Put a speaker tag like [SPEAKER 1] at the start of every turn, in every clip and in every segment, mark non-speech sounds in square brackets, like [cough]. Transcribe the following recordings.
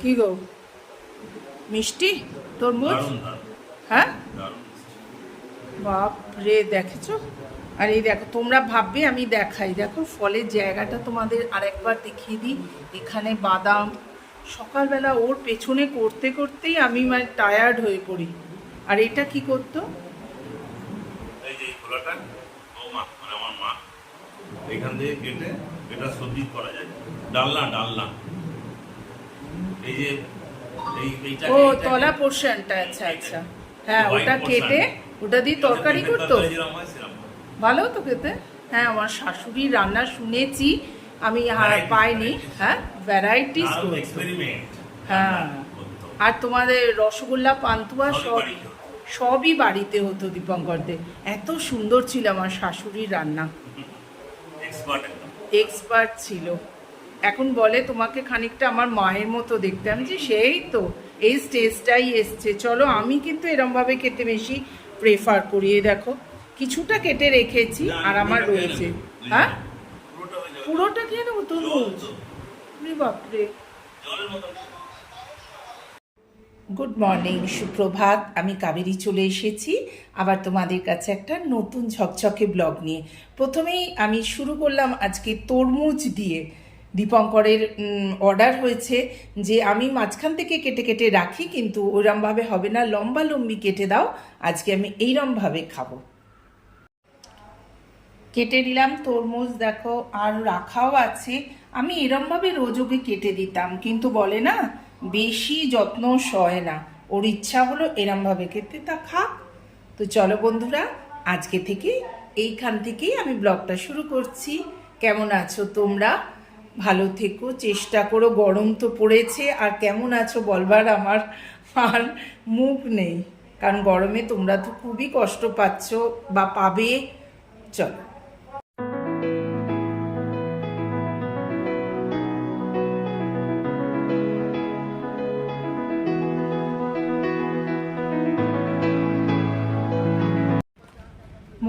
[SPEAKER 1] কি গো? মিষ্টি? তরমুজ হ্যাঁ?
[SPEAKER 2] দারুণ।
[SPEAKER 1] বাপ রে দেখেছ? আর এই দেখো তোমরা ভাববে আমি দেখাই। দেখো ফলের জায়গাটা তোমাদের আরেকবার দেখিয়ে দিই। এখানে বাদাম। সকালবেলা ওর পেছনে করতে করতেই আমি মানে টায়ার্ড হয়ে পড়ি। আর এটা কি করতো?
[SPEAKER 2] মানে এখান থেকে কেটে এটা সবজি করা যায়। ডালনা ডালনা। এই যে
[SPEAKER 1] ও তলা পোর্শনটা আচ্ছা আচ্ছা। হ্যাঁ ওটা কেটে ওটা দিয়ে তরকারি করতো। ভালো তো খেতে? হ্যাঁ আমার শাশুড়ির রান্না শুনেছি আমি আর পাইনি। হ্যাঁ ভ্যারাইটিস হ্যাঁ। আর তোমাদের রসগোল্লা পান্তুয়া সব সবই বাড়িতে হতো দীপঙ্করদের। এত সুন্দর ছিল আমার শাশুড়ির রান্না। [laughs] এক্সপার্ট ছিল। এখন বলে তোমাকে খানিকটা আমার মায়ের মতো দেখতে। আমি যে সেই তো এই স্টেজটাই এসছে। চলো আমি কিন্তু এরমভাবে খেতে বেশি প্রেফার করি। এই দেখো কিছুটা কেটে রেখেছি আর আমার রয়েছে। হ্যাঁ
[SPEAKER 2] পুরোটা
[SPEAKER 1] খেয়ে নেব তরমুজ
[SPEAKER 2] তো।
[SPEAKER 1] বাপরে। গুড মর্নিং সুপ্রভাত। আমি কাবেরী চলে এসেছি। আবার তোমাদের কাছে একটা নতুন ঝকঝকে ব্লগ নিয়ে। প্রথমেই আমি শুরু করলাম আজকে তরমুজ দিয়ে। দীপঙ্করের অর্ডার হয়েছে যে আমি মাঝখান থেকে কেটে কেটে রাখি, কিন্তু ওরমভাবে হবে না। লম্বা লম্বি কেটে দাও, আজকে আমি এইরমভাবে খাব। কেটে নিলাম তরমুজ, দেখো, আর রাখাও আছে। আমি এরমভাবে রোজ ওকে কেটে দিতাম, কিন্তু বলে না, বেশি যত্ন সয় না। ওর ইচ্ছা হলো এরমভাবে খেতে, তা খাক। তো চলো বন্ধুরা, আজকে থেকে এইখান থেকেই আমি ব্লগটা শুরু করছি। কেমন আছো তোমরা? ভালো থেকো, চেষ্টা করো, গরম তো পড়েছে, আর কেমন আছো বলবার আমার আর মুখ নেই। কারণ গরমে তোমরা তো খুবই কষ্ট পাচ্ছ বা পাবে। চলো।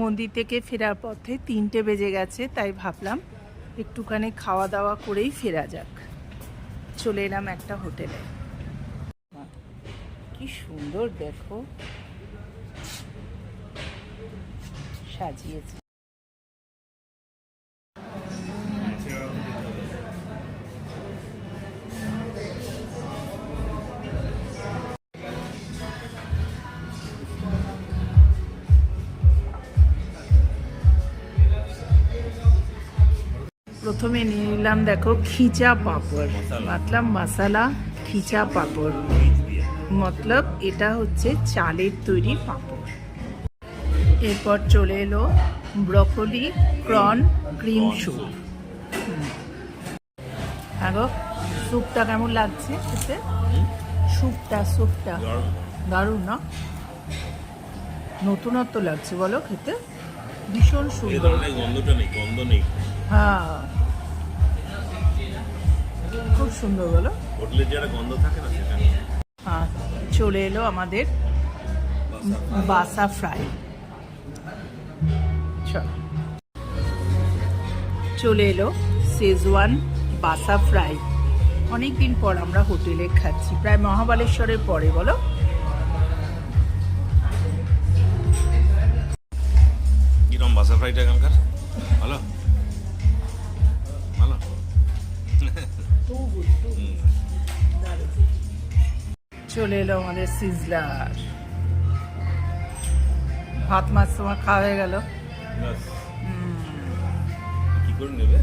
[SPEAKER 1] মন্দির থেকে ফেরার পথে তিনটে বেজে গেছে, তাই ভাবলাম একটুখানি খাওয়া দাওয়া করেই ফেরা যাক। চলে এলাম একটা হোটেলে। কি সুন্দর দেখো। সাজিয়েছে। প্রথমে নিয়ে নিলাম দেখো খিচা পাপড়। মাতলাম মশালা খিচা পাপড়। মতলব এটা হচ্ছে চালের তৈরি পাঁপড়। এরপর চলে এলো ব্রকলি ক্রন ক্রিম স্যুপ। আগো স্যুপটা কেমন লাগছে খেতে? স্যুপটা স্যুপটা।
[SPEAKER 2] দারুণ।
[SPEAKER 1] না? নতুনত্ব লাগছে বলো খেতে। ভীষণ সুন্দর।
[SPEAKER 2] গন্ধটা নেই গন্ধ নেই।
[SPEAKER 1] হ্যাঁ। সুন্দর বলো।
[SPEAKER 2] হোটেলে যে গন্ধ থাকে না সেটা।
[SPEAKER 1] হ্যাঁ চলে এলো আমাদের বাসা ফ্রাই। চল। এলো শেজওয়ান বাসা ফ্রাই। অনেক দিন পর আমরা হোটেলে খাচ্ছি প্রায় মহাবালেশ্বরের পরে বলো।
[SPEAKER 2] কিরম বাসা ফ্রাইটা এখানকার?
[SPEAKER 1] চলে এলো আমাদের সিজলার। ভাত মাছ তোমার খাওয়া হয়ে গেল।
[SPEAKER 2] কি করে নেবে?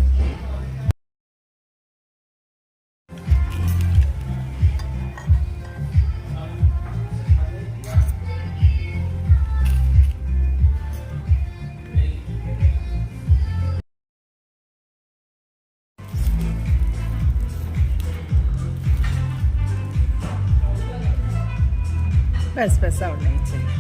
[SPEAKER 1] Bez besavnici.